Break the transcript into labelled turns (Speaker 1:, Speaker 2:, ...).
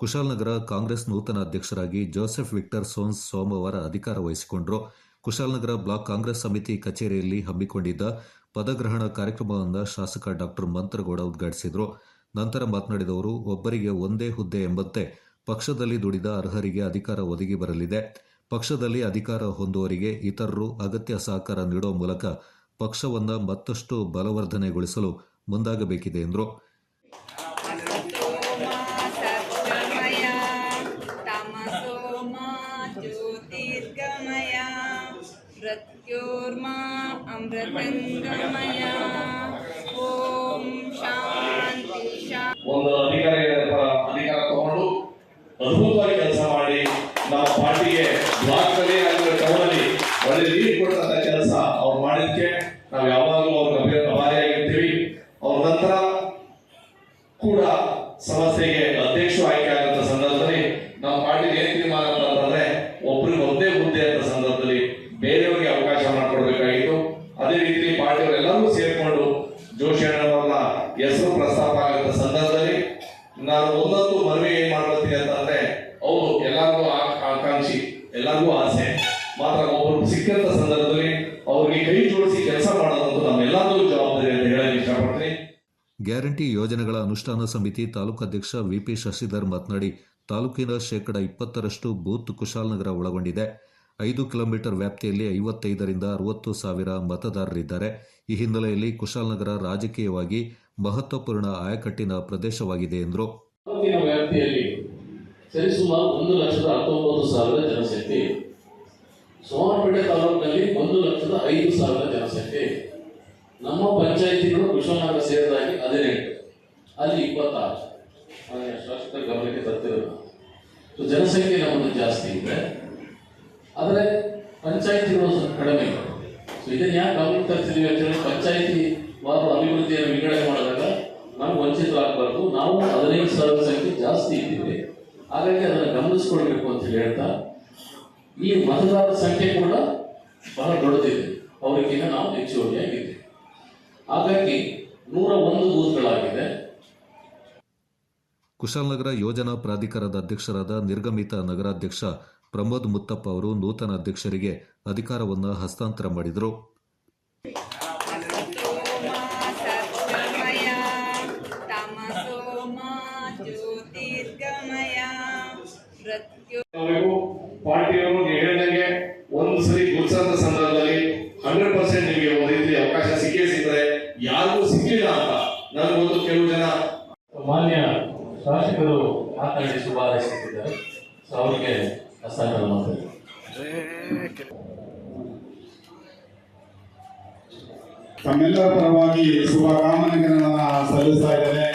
Speaker 1: ಕುಶಾಲನಗರ ಕಾಂಗ್ರೆಸ್ ನೂತನ ಅಧ್ಯಕ್ಷರಾಗಿ Joseph Victor ಸೋನ್ಸ್ ಸೋಮವಾರ ಅಧಿಕಾರ ವಹಿಸಿಕೊಂಡರು. ಕುಶಾಲನಗರ ಬ್ಲಾಕ್ ಕಾಂಗ್ರೆಸ್ ಸಮಿತಿ ಕಚೇರಿಯಲ್ಲಿ ಹಮ್ಮಿಕೊಂಡಿದ್ದ ಪದಗ್ರಹಣ ಕಾರ್ಯಕ್ರಮವನ್ನು ಶಾಸಕ ಡಾಕ್ಟರ್ ಮಂತ್ರಗೌಡ ಉದ್ಘಾಟಿಸಿದರು. ನಂತರ ಮಾತನಾಡಿದವರು, ಒಬ್ಬರಿಗೆ ಒಂದೇ ಹುದ್ದೆ ಎಂಬಂತೆ ಪಕ್ಷದಲ್ಲಿ ದುಡಿದ ಅರ್ಹರಿಗೆ ಅಧಿಕಾರ ಒದಗಿ ಬರಲಿದೆ. ಪಕ್ಷದಲ್ಲಿ ಅಧಿಕಾರ ಹೊಂದುವವರಿಗೆ ಇತರರು ಅಗತ್ಯ ಸಹಕಾರ ನೀಡುವ ಮೂಲಕ ಪಕ್ಷವನ್ನು ಮತ್ತಷ್ಟು ಬಲವರ್ಧನೆಗೊಳಿಸಲು ಮುಂದಾಗಬೇಕಿದೆ ಎಂದರು.
Speaker 2: मृत्योर्मा अमृतङ्गमय ॐ शान्ति शान्ति
Speaker 3: ಒಂದು ಅಧಿಕಾರಿ ಅಧಿಕಾರ ತಗೊಂಡು ಅದ್ಭುತವಾಗಿ ಕೆಲಸ ಮಾಡಿ ನಮ್ಮ ಪಾರ್ಟಿಗೆ ಬ್ಲಾಕ್ ಅಲ್ಲಿ ಆಗಿರೋ ಟೌನ್ ಅಲ್ಲಿ ಒಳ್ಳೆ ಲೀಡ್ ಕೊಡ್ತಂತ ಕೆಲಸ ಅವ್ರು ಮಾಡಿದ್ಕೆ ನಾವು ಯಾವಾಗಲೂ ನಾನು ಒಂದೊಂದು ಮನವಿ ಏನ್ ಮಾಡ್ಕೊತೀನಿ ಅಂತಂದ್ರೆ ಅವರು ಎಲ್ಲರಿಗೂ ಆಕಾಂಕ್ಷಿ, ಎಲ್ಲರಿಗೂ ಆಸೆ. ಮಾತ್ರ ಒಬ್ಬರು ಸಿಕ್ಕಂತ ಸಂದರ್ಭದಲ್ಲಿ ಅವ್ರಿಗೆ ಕೈ ಜೋಡಿಸಿ ಕೆಲಸ ಮಾಡೋದಂತೂ ನಮ್ಮೆಲ್ಲರಿಗೂ ಜವಾಬ್ದಾರಿ ಅಂತ ಹೇಳಕ್ ಇಷ್ಟಪಡ್ತೀನಿ.
Speaker 1: ಗ್ಯಾರಂಟಿ ಯೋಜನೆಗಳ ಅನುಷ್ಠಾನ ಸಮಿತಿ ತಾಲೂಕು ಅಧ್ಯಕ್ಷ ವಿಪಿ ಶಶಿಧರ್ ಮಾತನಾಡಿ, ತಾಲೂಕಿನ ಶೇಕಡ ಇಪ್ಪತ್ತರಷ್ಟು ಬೂತ್ ಕುಶಾಲನಗರ ಒಳಗೊಂಡಿದೆ. ಐದು ಕಿಲೋಮೀಟರ್ ವ್ಯಾಪ್ತಿಯಲ್ಲಿ ಐವತ್ತೈದರಿಂದ ಅರವತ್ತು ಸಾವಿರ ಮತದಾರರಿದ್ದಾರೆ. ಈ ಹಿನ್ನೆಲೆಯಲ್ಲಿ ಕುಶಾಲನಗರ ರಾಜಕೀಯವಾಗಿ ಮಹತ್ವಪೂರ್ಣ ಆಯಕಟ್ಟಿನ ಪ್ರದೇಶವಾಗಿದೆ ಎಂದರು.
Speaker 4: ವ್ಯಾಪ್ತಿಯಲ್ಲಿ ಸರಿಸುಮಾರು ಒಂದು ಲಕ್ಷದ ಹತ್ತೊಂಬತ್ತು ಸಾವಿರ ಜನಸಂಖ್ಯೆ ಇದೆ. ಸೋಮನಪೇಟೆ ತಾಲೂಕಿನಲ್ಲಿ ಒಂದು ಲಕ್ಷದ ಐದು ಸಾವಿರ ಜನಸಂಖ್ಯೆ ನಮ್ಮ ಪಂಚಾಯಿತಿಗಳು ವಿಶ್ವನಾಥ ಸೇರಿದಾಗಿ ಹದಿನೆಂಟು, ಅಲ್ಲಿ ಇಪ್ಪತ್ತಾರು. ಶಾಶ್ವತ ಗಮನಕ್ಕೆ ತರ್ತಿರೋದು. ಜನಸಂಖ್ಯೆ ನಮ್ಮದು ಜಾಸ್ತಿ ಇದೆ. ಆದರೆ ಪಂಚಾಯಿತಿಗಳು ಸ್ವಲ್ಪ ಕಡಿಮೆ ಸೊ ಇದನ್ನು ಯಾಕೆ ಗಮನಕ್ಕೆ ತರ್ತಿದ್ದೀವಿ ಅಂತ ಹೇಳಿ ಪಂಚಾಯಿತಿ ವಾರ ನಾವು ವಂಚಿತರಾಗಬಾರ್ದು. ನಾವು ಹದಿನೈದು ಸಾವಿರ ಸಂಖ್ಯೆ ಜಾಸ್ತಿ ಇದ್ದೀವಿ. ಹಾಗಾಗಿ ಅದನ್ನು ಗಮನಿಸ್ಕೊಳ್ಬೇಕು ಅಂತ ಹೇಳಿ ಹೇಳ್ತಾ, ಈ ಮತದಾರರ ಸಂಖ್ಯೆ ಕೂಡ ಬಹಳ ದೊಡ್ಡದಿದೆ. ಅವರಿಗಿಂತ ನಾವು ಹೆಚ್ಚುವರಿಯಾಗಿದೆ ಹಾಗಾಗಿ ನೂರ ಒಂದು ಬೂತ್ಗಳಾಗಿದೆ.
Speaker 1: ಕುಶಾಲನಗರ ಯೋಜನಾ ಪ್ರಾಧಿಕಾರದ ಅಧ್ಯಕ್ಷರಾದ ನಿರ್ಗಮಿತ ನಗರಾಧ್ಯಕ್ಷ ಪ್ರಮೋದ್ ಮುತ್ತಪ್ಪ ಅವರು ನೂತನ ಅಧ್ಯಕ್ಷರಿಗೆ ಅಧಿಕಾರವನ್ನು ಹಸ್ತಾಂತರ ಮಾಡಿದರು.
Speaker 3: ಪಾರ್ಟಿಯವರು ಹೇಳಿದಂಗೆ ಒಂದು ಸರಿ ಗುರುತಿಸಂತ ಸಂದರ್ಭದಲ್ಲಿ ಹಂಡ್ರೆಡ್ ಪರ್ಸೆಂಟ್ ನಿಮಗೆ ಒಂದು ರೀತಿ ಅವಕಾಶ ಸಿಕ್ಕೇ ಸಿಗ್ತದೆ. ಯಾರಿಗೂ ಸಿಕ್ಕಿಲ್ಲ ಅಂತ ನನಗೊಂದು ಕೆಲವು ಜನ
Speaker 4: ಮಾನ್ಯ ಶಾಸಕರು ಮಾತನಾಡಿ ಶುಭಾರೈಸುತ್ತಿದ್ದಾರೆ ಸೊ ಅವರಿಗೆ ಹಸ್ತಾಂತರ ಮಾಡ್ತಾರೆ
Speaker 5: ತಮ್ಮೆಲ್ಲರ ಪರವಾಗಿ ಶುಭ ಕಾಮನೆಗಳನ್ನು ಸಲ್ಲಿಸ್ತಾ ಇದ್ದೇನೆ.